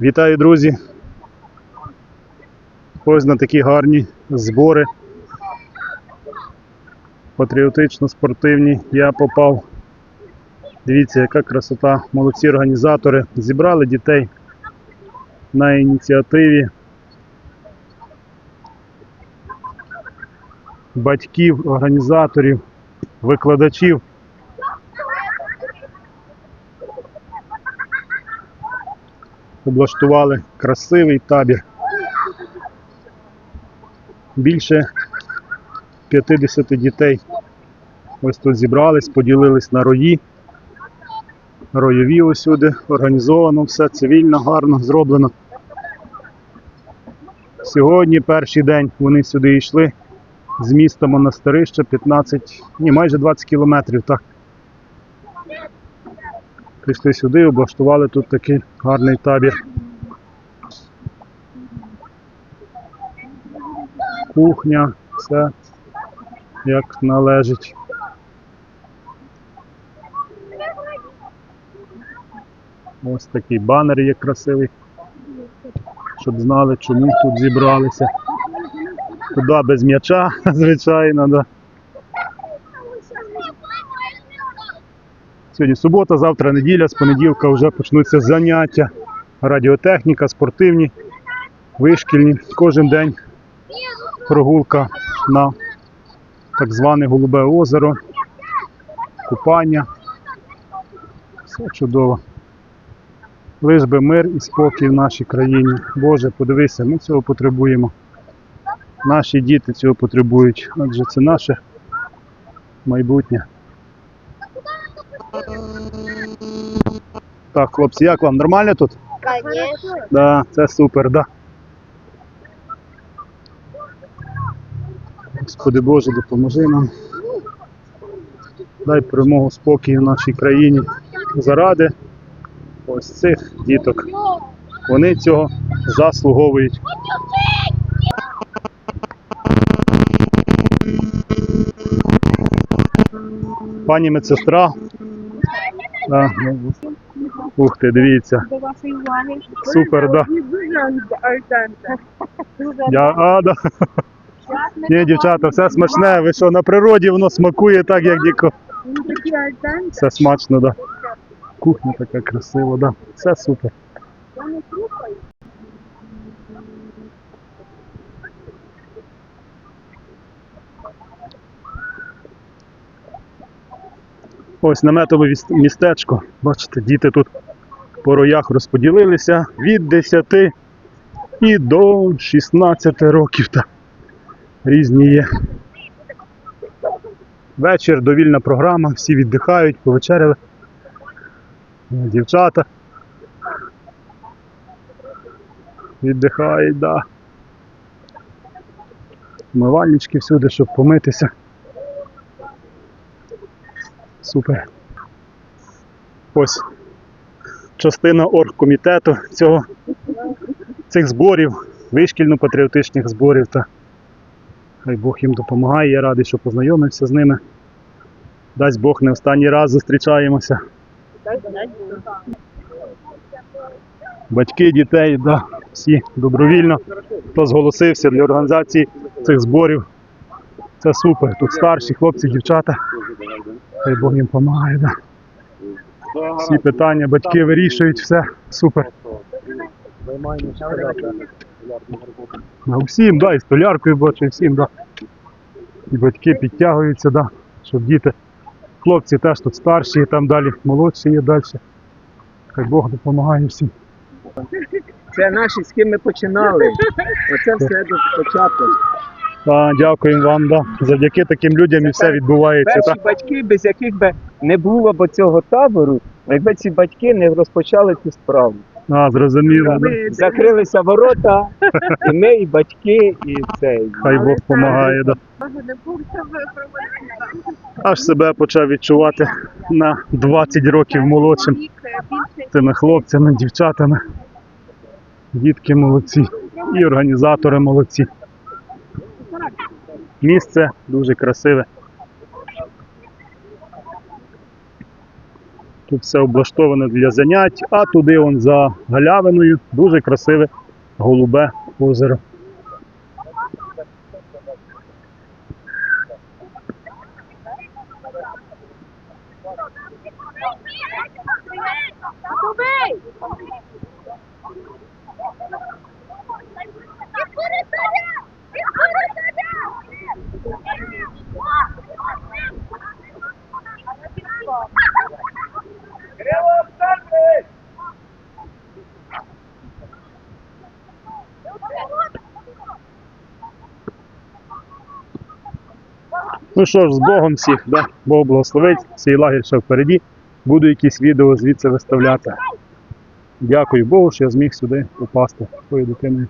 Вітаю, друзі! Ось на такі гарні збори патріотично-спортивні я попав. Дивіться, яка красота. Молодці організатори. Зібрали дітей на ініціативі батьків, організаторів, викладачів. Облаштували красивий табір. Більше 50 дітей ось тут зібрались, поділились на рої. Ройові усюди, організовано все, цивільно, гарно зроблено. Сьогодні перший день вони сюди йшли з міста Монастирище 15, ні, майже 20 кілометрів, так. Прийшли сюди, і облаштували тут такий гарний табір. Кухня, все як належить. Ось такий банер є красивий, щоб знали, чому тут зібралися. Куди без м'яча, звичайно, да. Сьогодні субота, завтра неділя, з понеділка вже почнуться заняття. Радіотехніка, спортивні, вишкільні. Кожен день прогулка на так зване Голубе озеро, купання. Все чудово. Лиш би мир і спокій в нашій країні. Боже, подивися, ми цього потребуємо. Наші діти цього потребують, адже це наше майбутнє. Так, хлопці, як вам? Нормально тут? Конечно. Да, це супер, да. Господи Боже, допоможи нам. Дай перемогу спокій в нашій країні заради ось цих діток. Вони цього заслуговують. Пані медсестра. Да, ну, ух ти, дивіться. До вашої уваги. Супер, да. Я, а, да. Ні, дівчата, все смачне. Ви що, на природі воно смакує так, як альденте. Все смачно, да. Кухня така красива, да. Все супер. Я не слухаю. Ось наметове містечко. Бачите, діти тут по роях розподілилися від 10 і до 16 років. Та різні є. Вечір, довільна програма, всі віддихають, повечеряли. Дівчата. Віддихають, да. Мивальнички всюди, щоб помитися. Супер. Ось частина оргкомітету цього, цих зборів, вишкільно-патріотичних зборів. Та хай Бог їм допомагає. Я радий, що познайомився з ними. Дасть Бог не останній раз зустрічаємося. Батьки, дітей, да, всі добровільно, хто зголосився для організації цих зборів. Це супер. Тут старші хлопці, дівчата. Хай Бог їм допомагає. Да. Всі питання батьки вирішують, все супер. Да, усім, да, і столяркою бачу, і всім, да. І батьки підтягуються, да, щоб діти. Хлопці теж тут старші, і там далі молодші є далі. Хай Бог допомагає всім. Це наші, з ким ми починали. Оце все до початку. Дякуємо вам, да. Завдяки таким людям і все відбувається. Перші Так? батьки, без яких би не було б цього табору, якби ці батьки не розпочали цю справу. А, зрозуміло. Да. Закрилися ворота, і ми, і батьки, і цей. Хай Бог допомагає. Да. Аж себе почав відчувати на 20 років молодшим цими хлопцями, дівчатами. Дітки молодці. І організатори молодці. Місце дуже красиве. Тут все облаштовано для занять, а туди он за галявиною дуже красиве голубе озеро. Ну що ж, з Богом всіх, да? Бог благословить, цей лагерь ще впереді. Буду якісь відео звідси виставляти. Дякую Богу, що я зміг сюди попасти з дитиною.